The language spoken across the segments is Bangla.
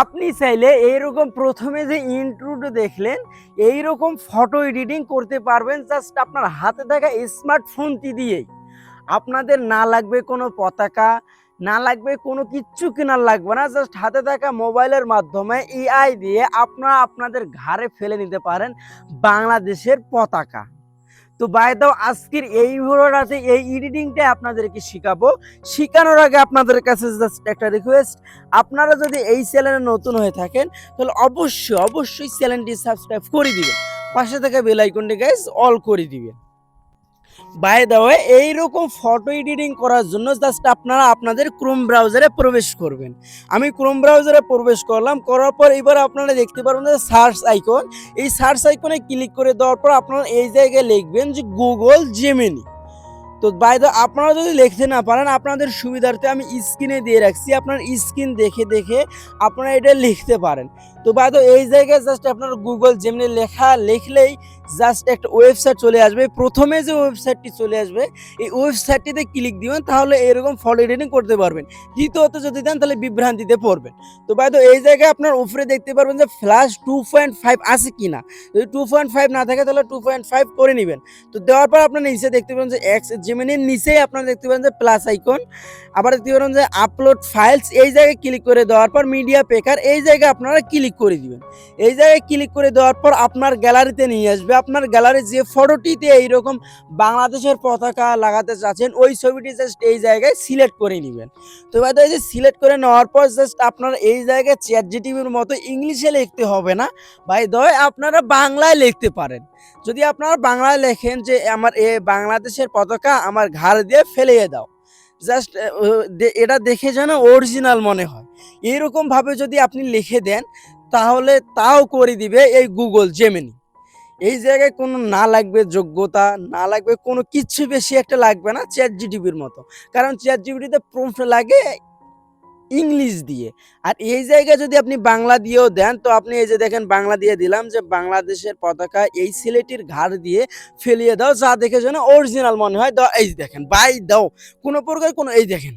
আপনি চাইলে এইরকম প্রথমে যে ইন্ট্রোটা দেখলেন, এইরকম ফটো এডিটিং করতে পারবেন জাস্ট আপনার হাতে থাকা স্মার্টফোনটি দিয়েই। আপনাদের না লাগবে কোনো পতাকা, না লাগবে কোনো কিচ্ছু কেনার লাগবে না জাস্ট হাতে থাকা মোবাইলের মাধ্যমে এআই দিয়ে আপনারা আপনাদের ঘাড়ে ফেলে নিতে পারেন বাংলাদেশের পতাকা। তো দাও আজকের এই ভিডিওটাতে, এই এডিটিংটা আপনাদেরকে শেখাবো। শেখানোর আগে আপনাদের কাছে জাস্ট একটা রিকোয়েস্ট আপনারা যদি এই চ্যানেলে নতুন হয়ে থাকেন, তাহলে অবশ্যই অবশ্যই চ্যানেলটি সাবস্ক্রাইব করে দিবেন। পাশে থাকা বেল আইকনটি গাইজ অল করে দিবেন। বাই দা এইরকম ফটো এডিটিং করার জন্য জাস্ট আপনারা আপনাদের ক্রোম ব্রাউজারে প্রবেশ করবেন। আমি ক্রোম ব্রাউজারে প্রবেশ করলাম, করার পর এবার আপনারা দেখতে পারবেন যে সার্চ আইকন এই সার্চ আইকনে ক্লিক করে দেওয়ার পর আপনারা এই জায়গায় লিখবেন যে গুগল জেমিনি তো বাই আপনারা যদি লিখতে না পারেন, আপনাদের সুবিধার্থে আমি স্ক্রিনে দিয়ে রাখছি, আপনার স্ক্রিন দেখে দেখে আপনারা এটা লিখতে পারেন। তো বাই এই জায়গায় জাস্ট আপনার গুগল যেমনি লেখা, লিখলেই জাস্ট একটা ওয়েবসাইট চলে আসবে। প্রথমে যে ওয়েবসাইটটি চলে আসবে, এই ওয়েবসাইটটিতে ক্লিক দিবেন, তাহলে এরকম ফটো এডিটিং করতে পারবেন। দ্বিতীয়ত যদি দেন, তাহলে বিভ্রান্তিতে পড়বেন। তো বাই দা এই জায়গায় আপনার উপরে দেখতে পারবেন যে ফ্ল্যাশ টু পয়েন্ট ফাইভ আছে কি না যদি টু পয়েন্ট ফাইভ না থাকে, তাহলে টু পয়েন্ট ফাইভ করে নেবেন। তো দেওয়ার পর আপনার নিচে দেখতে পাবেন যে এক্স জেমিনির নিচেই আপনারা দেখতে পাবেন যে প্লাস আইকন আবার দেখতে পাবেন যে আপলোড ফাইলস এই জায়গায় ক্লিক করে দেওয়ার পর মিডিয়া পেকার এই জায়গায় আপনারা ক্লিক করে দিবেন। এই জায়গায় ক্লিক করে দেওয়ার পর আপনার গ্যালারিতে নিয়ে আসবে আপনার গ্যালারি যে ফটোটিতে এইরকম বাংলাদেশের পতাকা লাগাতে চাচ্ছেন, ওই ছবিটি জাস্ট এই জায়গায় সিলেক্ট করে নেবেন। তো এবার এই যে সিলেক্ট করে নেওয়ার পর জাস্ট আপনার এই জায়গায় চেয়ার জিটিভির মতো ইংলিশে লিখতে হবে না। ভাই, দয়, আপনারা বাংলায় লিখতে পারেন। যদি আপনারা বাংলায় লেখেন যে, আমার এ বাংলাদেশের পতাকা আমার ঘাড় দিয়ে ফেলিয়ে দাও। জাস্ট এটা দেখে যেন অরিজিনাল মনে হয়। এইরকম ভাবে যদি আপনি লিখে দেন, তাহলে তাও করে দিবে এই গুগল জেমিনি এই জায়গায় কোনো না লাগবে যোগ্যতা, না লাগবে কোনো কিচ্ছু বেশি একটা লাগবে না চ্যাট জিটিভির মতো। কারণ চ্যাট জিটিভিতে প্রম্পট লাগে ইংলিশ দিয়ে। আর এই জায়গায় যদি আপনি বাংলা দিয়েও দেন, তো আপনি এই যে দেখেন বাংলা দিয়ে দিলাম যে বাংলাদেশের পতাকা এই সিলেটির ঘাড় দিয়ে ফেলিয়ে দাও, যা দেখে যেন অরিজিনাল মনে হয়। দাও এই দেখেন, বাই দাও। কোনো প্রকার কোনো এই দেখেন।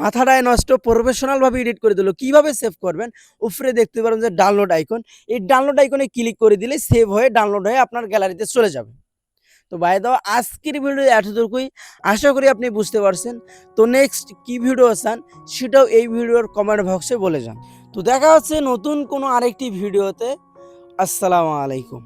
মাথাটায় নষ্ট প্রফেশনালভাবে এডিট করে দিল। কীভাবে সেভ করবেন? উপরে দেখতে পারেন যে ডাউনলোড আইকন এই ডাউনলোড আইকনে ক্লিক করে দিলে সেভ হয়ে ডাউনলোড হয়ে আপনার গ্যালারিতে চলে যাবে। তো বাই দাও আজকের ভিডিও এতটুকুই। আশা করি আপনি বুঝতে পারছেন। তো নেক্সট কি ভিডিও চান, সেটাও এই ভিডিওর কমেন্ট বক্সে বলে যান। তো দেখা হচ্ছে নতুন কোনো আরেকটি ভিডিওতে আসসালামু আলাইকুম।